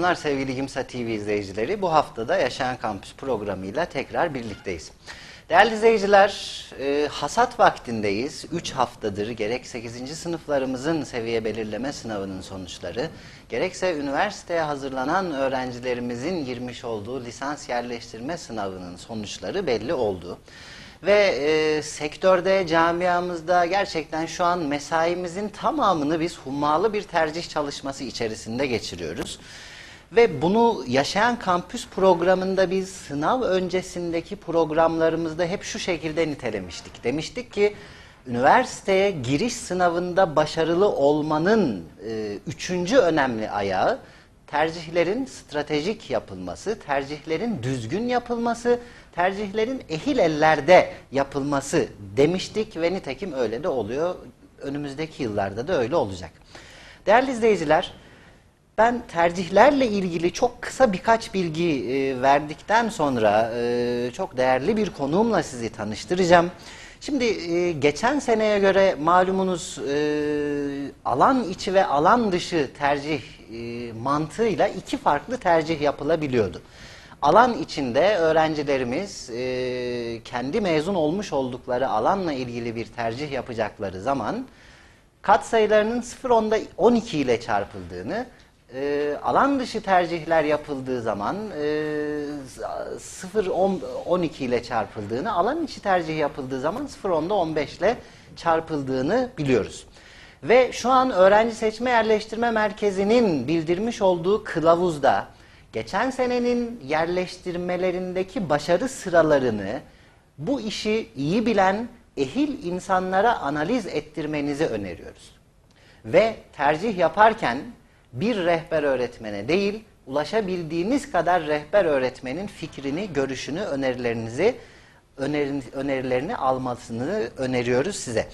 akşamlar sevgili Gimsa TV izleyicileri. Bu haftada Yaşayan Kampüs programıyla tekrar birlikteyiz. Değerli izleyiciler, e, hasat vaktindeyiz. 3 haftadır gerek 8. sınıflarımızın seviye belirleme sınavının sonuçları, gerekse üniversiteye hazırlanan öğrencilerimizin girmiş olduğu lisans yerleştirme sınavının sonuçları belli oldu. Ve e, sektörde, camiamızda gerçekten şu an mesaimizin tamamını biz hummalı bir tercih çalışması içerisinde geçiriyoruz. Ve bunu Yaşayan Kampüs programında biz sınav öncesindeki programlarımızda hep şu şekilde nitelemiştik. Demiştik ki üniversiteye giriş sınavında başarılı olmanın e, üçüncü önemli ayağı tercihlerin stratejik yapılması, tercihlerin düzgün yapılması, tercihlerin ehil ellerde yapılması demiştik ve nitekim öyle de oluyor. Önümüzdeki yıllarda da öyle olacak. Değerli izleyiciler, ben tercihlerle ilgili çok kısa birkaç bilgi e, verdikten sonra e, çok değerli bir konuğumla sizi tanıştıracağım. Şimdi e, geçen seneye göre malumunuz e, alan içi ve alan dışı tercih e, mantığıyla iki farklı tercih yapılabiliyordu. Alan içinde öğrencilerimiz e, kendi mezun olmuş oldukları alanla ilgili bir tercih yapacakları zaman katsayılarının 0.10'da 12 ile çarpıldığını, e, alan dışı tercihler yapıldığı zaman e, 0.12 ile çarpıldığını, alan içi tercih yapıldığı zaman 0.10'da 15 ile çarpıldığını biliyoruz. Ve şu an Öğrenci Seçme Yerleştirme Merkezi'nin bildirmiş olduğu kılavuzda geçen senenin yerleştirmelerindeki başarı sıralarını bu işi iyi bilen ehil insanlara analiz ettirmenizi öneriyoruz. Ve tercih yaparken bir rehber öğretmene değil, ulaşabildiğiniz kadar rehber öğretmenin fikrini, görüşünü, önerilerinizi önerilerini almasını öneriyoruz size.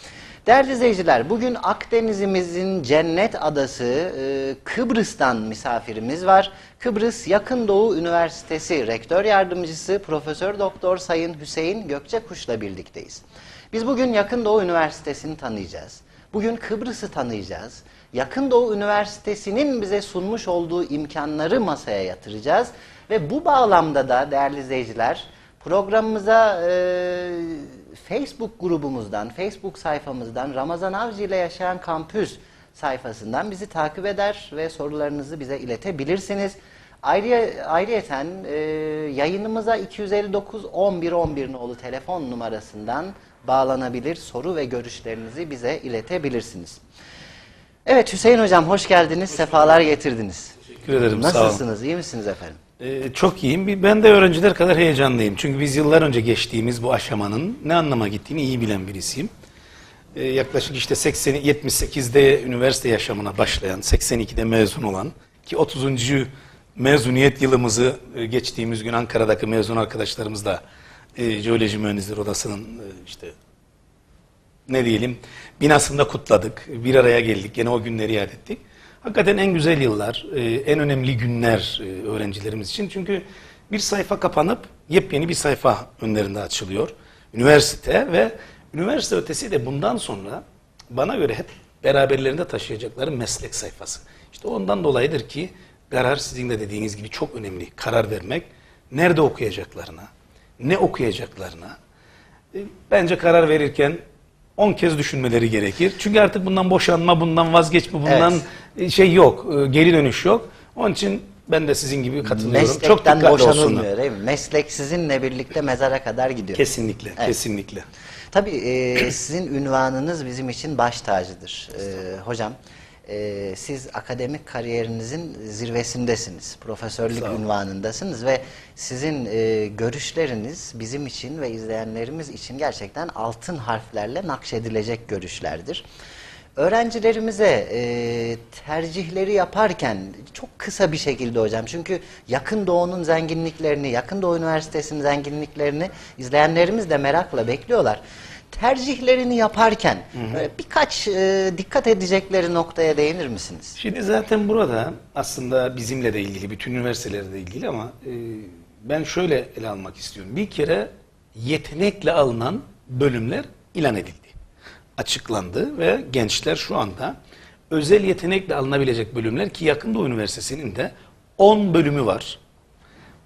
Değerli izleyiciler, bugün Akdeniz'imizin cennet adası e, Kıbrıs'tan misafirimiz var. Kıbrıs Yakın Doğu Üniversitesi Rektör Yardımcısı Profesör Doktor Sayın Hüseyin Gökçekuş'la birlikteyiz. Biz bugün Yakın Doğu Üniversitesi'ni tanıyacağız. Bugün Kıbrıs'ı tanıyacağız. Yakın Doğu Üniversitesi'nin bize sunmuş olduğu imkanları masaya yatıracağız. Ve bu bağlamda da değerli izleyiciler programımıza e, Facebook grubumuzdan, Facebook sayfamızdan Ramazan Avcı ile Yaşayan Kampüs sayfasından bizi takip eder ve sorularınızı bize iletebilirsiniz. Ayrıca, ayrıyeten e, yayınımıza 259 11 11 nolu telefon numarasından bağlanabilir, soru ve görüşlerinizi bize iletebilirsiniz. Evet Hüseyin Hocam hoş geldiniz, sefalar getirdiniz. Teşekkür ederim. sağ olun. Nasılsınız, iyi misiniz efendim? Ee, çok iyiyim. Bir- Ben de öğrenciler kadar heyecanlıyım. Çünkü biz yıllar önce geçtiğimiz bu aşamanın ne anlama gittiğini iyi bilen birisiyim. Ee, yaklaşık işte 80 78'de üniversite yaşamına başlayan, 82'de mezun olan ki 30. mezuniyet yılımızı e, geçtiğimiz gün Ankara'daki mezun arkadaşlarımızla e, Jeoloji Mühendisleri Odası'nın e, işte ne diyelim binasında kutladık. Bir araya geldik. Gene o günleri yad ettik. Hakikaten en güzel yıllar, e, en önemli günler e, öğrencilerimiz için. Çünkü bir sayfa kapanıp yepyeni bir sayfa önlerinde açılıyor. Üniversite ve üniversite ötesi de bundan sonra bana göre hep beraberlerinde taşıyacakları meslek sayfası. İşte ondan dolayıdır ki karar sizin de dediğiniz gibi çok önemli. Karar vermek, nerede okuyacaklarına, ne okuyacaklarına, e, Bence karar verirken 10 kez düşünmeleri gerekir. Çünkü artık bundan boşanma, bundan vazgeçme, bundan e, şey yok, e, geri dönüş yok. Onun için ben de sizin gibi katılıyorum. Çok Meslekten dikkatli olsunlar. boşanılmıyor değil mi? Meslek sizinle birlikte mezara kadar gidiyor. Kesinlikle, Evet. kesinlikle. Tabii e, sizin ünvanınız bizim için baş tacıdır e, hocam. E, siz akademik kariyerinizin zirvesindesiniz. Profesörlük ünvanındasınız ve sizin e, görüşleriniz bizim için ve izleyenlerimiz için gerçekten altın harflerle nakşedilecek görüşlerdir. Öğrencilerimize e, tercihleri yaparken çok kısa bir şekilde hocam çünkü yakın doğunun zenginliklerini, yakın doğu üniversitesinin zenginliklerini izleyenlerimiz de merakla bekliyorlar. Tercihlerini yaparken böyle birkaç e, dikkat edecekleri noktaya değinir misiniz? Şimdi zaten burada aslında bizimle de ilgili, bütün üniversitelerle de ilgili ama e, ben şöyle ele almak istiyorum. Bir kere yetenekle alınan bölümler ilan edildi. Açıklandı ve gençler şu anda özel yetenekle alınabilecek bölümler ki yakında Üniversitesi'nin de 10 bölümü var.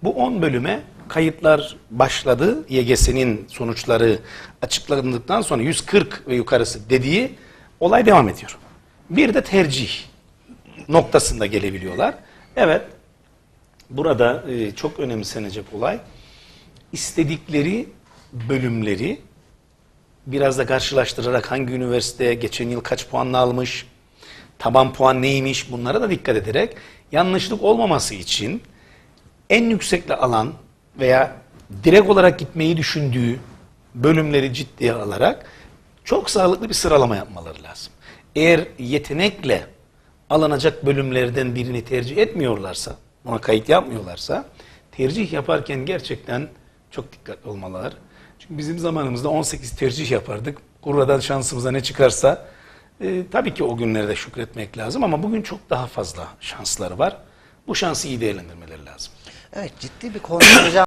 Bu 10 bölüme kayıtlar başladı. YGS'nin sonuçları açıklandıktan sonra 140 ve yukarısı dediği olay devam ediyor. Bir de tercih noktasında gelebiliyorlar. Evet, burada e, çok önemsenecek olay istedikleri bölümleri biraz da karşılaştırarak hangi üniversite geçen yıl kaç puanla almış, taban puan neymiş bunlara da dikkat ederek yanlışlık olmaması için en yüksekle alan veya direkt olarak gitmeyi düşündüğü bölümleri ciddiye alarak çok sağlıklı bir sıralama yapmaları lazım. Eğer yetenekle alınacak bölümlerden birini tercih etmiyorlarsa, ona kayıt yapmıyorlarsa tercih yaparken gerçekten çok dikkatli olmalılar. Çünkü bizim zamanımızda 18 tercih yapardık. Kurradan şansımıza ne çıkarsa e, tabii ki o günlerde şükretmek lazım ama bugün çok daha fazla şansları var. Bu şansı iyi değerlendirmeleri lazım. Evet ciddi bir kontenjan